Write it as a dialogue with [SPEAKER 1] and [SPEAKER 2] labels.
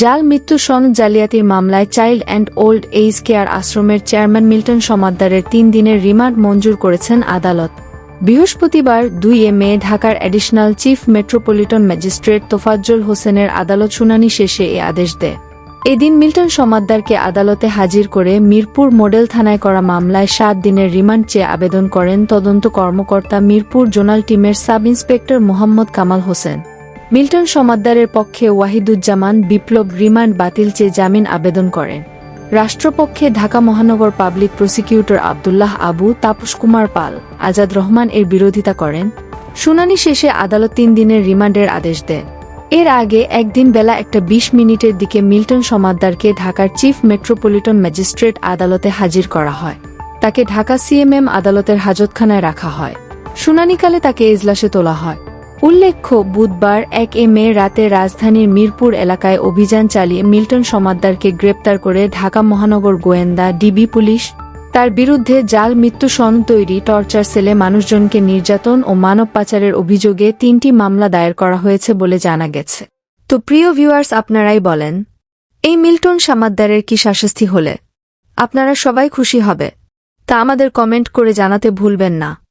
[SPEAKER 1] জাল মৃত্যু সনদ জালিয়াতির মামলায় child and old age care আশ্রমের চেয়ারম্যান মিল্টন সমাদ্দারের তিন দিনের রিমান্ড মঞ্জুর করেছেন আদালত। বৃহস্পতিবার দুই এ মে ঢাকার additional chief metropolitan magistrate Tofazzal হোসেনের আদালত শুনানি শেষে এ আদেশ দেয়। এদিন মিল্টন সমাদ্দারকে আদালতে হাজির করে মিরপুর মডেল থানায় করা মামলায় সাত দিনের রিমান্ড চেয়ে আবেদন করেন তদন্ত কর্মকর্তা মিরপুর জোনাল টিমের sub inspector Mohammad Kamal Hossain. Milton সমাদ্দারের পক্ষে ওয়াহিদুজ্জামান বিপ্লব রিমান্ড বাতিল চেয়ে জামিন আবেদন করেন রাষ্ট্রপক্ষে ঢাকা মহানগর পাবলিক প্রসিকিউটর আবদুল্লাহ আবু তাপস কুমার পাল আজাদ রহমান এর বিরোধিতা করেন। শুনানি শেষে আদালত তিন দিনের রিমান্ডের আদেশ দেন। এর আগে একদিন বেলা একটা বিশ মিনিটের দিকে মিল্টন সমাদ্দারকে ঢাকার চিফ মেট্রোপলিটন ম্যাজিস্ট্রেট আদালতে হাজির করা হয়। তাকে ঢাকা সিএমএম আদালতের হাজতখানায় রাখা হয়। শুনানিকালে তাকে এজলাসে তোলা হয়। উল্লেখ্য, বুধবার এক এ মে রাতে রাজধানীর মিরপুর এলাকায় অভিযান চালিয়ে মিল্টন সমাদ্দারকে গ্রেপ্তার করে ঢাকা মহানগর গোয়েন্দা, ডিবি পুলিশ। তার বিরুদ্ধে জাল, মৃত্যু সন তৈরি, টর্চার সেলে মানুষজনকে নির্যাতন ও মানব পাচারের অভিযোগে তিনটি মামলা দায়ের করা হয়েছে বলে জানা গেছে। তো প্রিয় ভিউয়ার্স, আপনারাই বলেন, এই মিল্টন সামাদ্দারের কি শাস্তি হলে? আপনারা সবাই খুশি হবে। তা আমাদের কমেন্ট করে জানাতে ভুলবেন না।